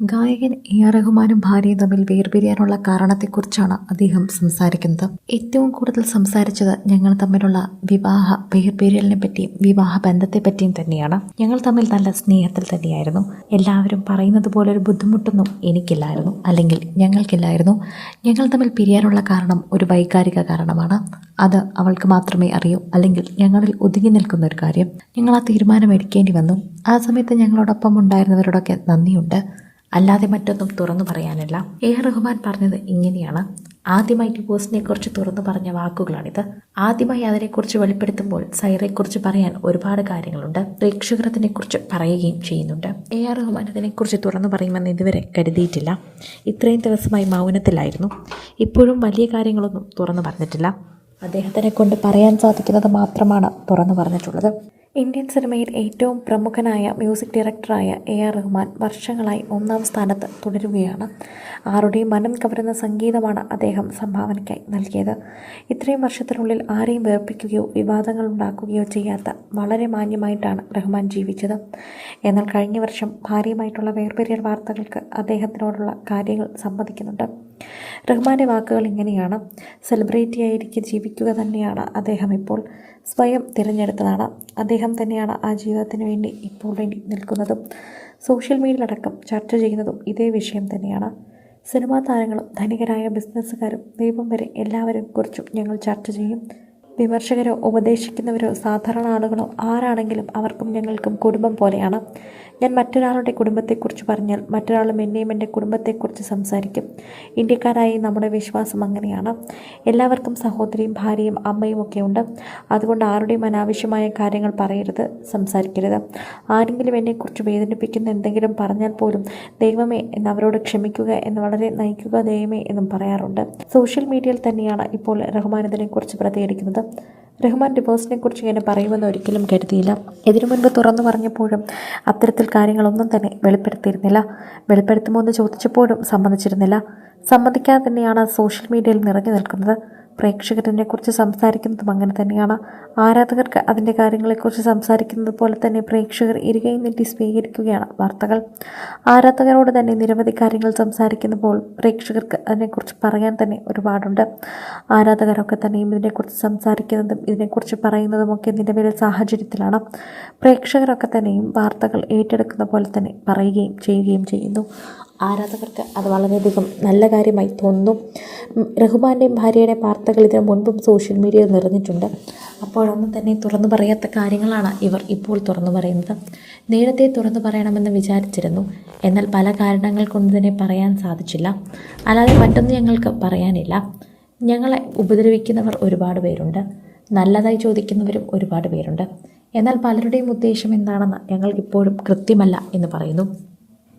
ഗായകൻ A R റഹ്മാനും ഭാര്യയും തമ്മിൽ വേർപിരിയാനുള്ള കാരണത്തെക്കുറിച്ചാണ് അദ്ദേഹം സംസാരിക്കുന്നത്. ഏറ്റവും കൂടുതൽ സംസാരിച്ചത് ഞങ്ങൾ തമ്മിലുള്ള വിവാഹ വേർപിരിയലിനെ പറ്റിയും വിവാഹ ബന്ധത്തെ പറ്റിയും തന്നെയാണ്. ഞങ്ങൾ തമ്മിൽ നല്ല സ്നേഹത്തിൽ തന്നെയായിരുന്നു. എല്ലാവരും പറയുന്നത് പോലെ ഒരു ബുദ്ധിമുട്ടൊന്നും എനിക്കില്ലായിരുന്നു. അല്ലെങ്കിൽ ഞങ്ങൾക്കില്ലായിരുന്നു. ഞങ്ങൾ തമ്മിൽ പിരിയാനുള്ള കാരണം ഒരു വൈകാരിക കാരണമാണ്. അത് അവൾക്ക് മാത്രമേ അറിയൂ. അല്ലെങ്കിൽ ഞങ്ങളിൽ ഒതുങ്ങി നിൽക്കുന്ന ഒരു കാര്യം. ഞങ്ങൾ ആ തീരുമാനം എടുക്കേണ്ടി വന്നു. ആ സമയത്ത് ഞങ്ങളോടൊപ്പം ഉണ്ടായിരുന്നവരോടൊക്കെ നന്ദിയുണ്ട്. അല്ലാതെ മറ്റൊന്നും തുറന്നു പറയാനല്ല. എ ആർ റഹ്മാൻ പറഞ്ഞത് ഇങ്ങനെയാണ്. ആദ്യമായി ഡിവോഴ്സിനെ കുറിച്ച് തുറന്നു പറഞ്ഞ വാക്കുകളാണിത്. ആദ്യമായി അതിനെക്കുറിച്ച് വെളിപ്പെടുത്തുമ്പോൾ സൈറയെക്കുറിച്ച് പറയാൻ ഒരുപാട് കാര്യങ്ങളുണ്ട്. പ്രേക്ഷകർ അതിനെക്കുറിച്ച് പറയുകയും ചെയ്യുന്നുണ്ട്. എ ആർ റഹ്മാൻ അതിനെക്കുറിച്ച് തുറന്നു പറയുമെന്ന് ഇതുവരെ കരുതിയിട്ടില്ല. ഇത്രയും ദിവസമായി മൗനത്തിലായിരുന്നു. ഇപ്പോഴും വലിയ കാര്യങ്ങളൊന്നും തുറന്നു പറഞ്ഞിട്ടില്ല. അദ്ദേഹത്തിനെ കൊണ്ട് പറയാൻ സാധിക്കുന്നത് മാത്രമാണ് തുറന്നു പറഞ്ഞിട്ടുള്ളത്. ഇന്ത്യൻ സിനിമയിൽ ഏറ്റവും പ്രമുഖനായ മ്യൂസിക് ഡയറക്ടറായ എ ആർ റഹ്മാൻ വർഷങ്ങളായി ഒന്നാം സ്ഥാനത്ത് തുടരുകയാണ്. ആരുടെയും മനം കവരുന്ന സംഗീതമാണ് അദ്ദേഹം സംഭാവനയ്ക്കായി നൽകിയത്. ഇത്രയും വർഷത്തിനുള്ളിൽ ആരെയും വേർപ്പിക്കുകയോ വിവാദങ്ങൾ ഉണ്ടാക്കുകയോ ചെയ്യാത്ത വളരെ മാന്യമായിട്ടാണ് റഹ്മാൻ ജീവിച്ചത്. എന്നാൽ കഴിഞ്ഞ വർഷം ഭാര്യയുമായിട്ടുള്ള വേർപിരിയൽ വാർത്തകൾക്ക് അദ്ദേഹത്തിനോടുള്ള കാര്യങ്ങൾ സമ്മതിക്കുന്നുണ്ട്. റഹ്മാന്റെ വാക്കുകൾ ഇങ്ങനെയാണ്. സെലിബ്രിറ്റി ആയിരിക്കെ ജീവിക്കുക തന്നെയാണ് അദ്ദേഹം ഇപ്പോൾ സ്വയം തിരഞ്ഞെടുത്തതാണ്. അദ്ദേഹം തന്നെയാണ് ആ ജീവിതത്തിന് വേണ്ടി ഇപ്പോൾ വേണ്ടി നിൽക്കുന്നതും സോഷ്യൽ മീഡിയയിലടക്കം ചർച്ച ചെയ്യുന്നതും ഇതേ വിഷയം തന്നെയാണ്. സിനിമാ താരങ്ങളും ധനികരായ ബിസിനസ്സുകാരും ദൈവം വരെ എല്ലാവരെയും കുറിച്ചും ഞങ്ങൾ ചർച്ച ചെയ്യും. വിമർശകരോ ഉപദേശിക്കുന്നവരോ സാധാരണ ആളുകളോ ആരാണെങ്കിലും അവർക്കും ഞങ്ങൾക്കും കുടുംബം പോലെയാണ്. ഞാൻ മറ്റൊരാളുടെ കുടുംബത്തെക്കുറിച്ച് പറഞ്ഞാൽ മറ്റൊരാളും എന്നെയും എന്റെ കുടുംബത്തെക്കുറിച്ച് സംസാരിക്കും. ഇന്ത്യക്കാരായി നമ്മുടെ വിശ്വാസം അങ്ങനെയാണ്. എല്ലാവർക്കും സഹോദരിയും ഭാര്യയും അമ്മയും ഒക്കെ ഉണ്ട്. അതുകൊണ്ട് ആരുടെയും അനാവശ്യമായ കാര്യങ്ങൾ പറയരുത് സംസാരിക്കരുത്. ആരെങ്കിലും എന്നെക്കുറിച്ച് വേദനിപ്പിക്കുന്ന എന്തെങ്കിലും പറഞ്ഞാൽ പോലും ദൈവമേ എന്ന് അവരോട് ക്ഷമിക്കുക എന്ന് വളരെ നയിക്കുക ദൈവമേ എന്നും പറയാറുണ്ട്. സോഷ്യൽ മീഡിയയിൽ തന്നെയാണ് ഇപ്പോൾ റഹ്മാൻ ഇതിനെക്കുറിച്ച് പ്രതികരിക്കുന്നത്. റഹ്മാൻ ഡിവോഴ്സിനെ കുറിച്ച് ഇങ്ങനെ പറയുമെന്ന് ഒരിക്കലും കരുതിയില്ല. ഇതിനു മുൻപ് തുറന്നു പറഞ്ഞപ്പോഴും അത്തരത്തിൽ കാര്യങ്ങളൊന്നും തന്നെ വെളിപ്പെടുത്തിയിരുന്നില്ല. വെളിപ്പെടുത്തുമോ എന്ന് ചോദിച്ചപ്പോഴും സമ്മതിച്ചിരുന്നില്ല. സമ്മതിക്കാതെ തന്നെയാണ് സോഷ്യൽ മീഡിയയിൽ നിറഞ്ഞു നിൽക്കുന്നത്. പ്രേക്ഷകരതിനെക്കുറിച്ച് സംസാരിക്കുന്നതും അങ്ങനെ തന്നെയാണ്. ആരാധകർക്ക് അതിന്റെ കാര്യങ്ങളെക്കുറിച്ച് സംസാരിക്കുന്നത് പോലെ തന്നെ പ്രേക്ഷകർ ഇരുകയും നീട്ടി സ്വീകരിക്കുകയാണ് വാർത്തകൾ. ആരാധകരോട് തന്നെ നിരവധി കാര്യങ്ങൾ സംസാരിക്കുന്നപ്പോൾ പ്രേക്ഷകർക്ക് അതിനെക്കുറിച്ച് പറയാൻ തന്നെ ഒരുപാടുണ്ട്. ആരാധകരൊക്കെ തന്നെയും ഇതിനെക്കുറിച്ച് സംസാരിക്കുന്നതും ഇതിനെക്കുറിച്ച് പറയുന്നതുമൊക്കെ നിലവിലെ സാഹചര്യത്തിലാണ്. പ്രേക്ഷകരൊക്കെ തന്നെയും വാർത്തകൾ ഏറ്റെടുക്കുന്ന പോലെ തന്നെ പറയുകയും ചെയ്യുകയും ചെയ്യുന്നു. ആരാധകർക്ക് അത് വളരെയധികം നല്ല കാര്യമായി തോന്നുന്നു. റഹ്മാന്റെയും ഭാര്യയുടെ വാർത്തകൾ ഇതിനു മുൻപും സോഷ്യൽ മീഡിയയിൽ നിറഞ്ഞിട്ടുണ്ട്. അപ്പോഴൊന്നും തന്നെ തുറന്നു പറയാത്ത കാര്യങ്ങളാണ് ഇവർ ഇപ്പോൾ തുറന്നു പറയുന്നത്. നേരത്തെ തുറന്നു പറയണമെന്ന് വിചാരിച്ചിരുന്നു. എന്നാൽ പല കാരണങ്ങൾ കൊണ്ട് തന്നെ പറയാൻ സാധിച്ചില്ല. അല്ലാതെ മറ്റൊന്നും ഞങ്ങൾക്ക് പറയാനില്ല. ഞങ്ങളെ ഉപദ്രവിക്കുന്നവർ ഒരുപാട് പേരുണ്ട്. നല്ലതായി ചോദിക്കുന്നവരും ഒരുപാട് പേരുണ്ട്. എന്നാൽ പലരുടെയും ഉദ്ദേശം എന്താണെന്ന് ഞങ്ങൾക്കിപ്പോഴും കൃത്യമല്ല എന്ന് പറയുന്നു.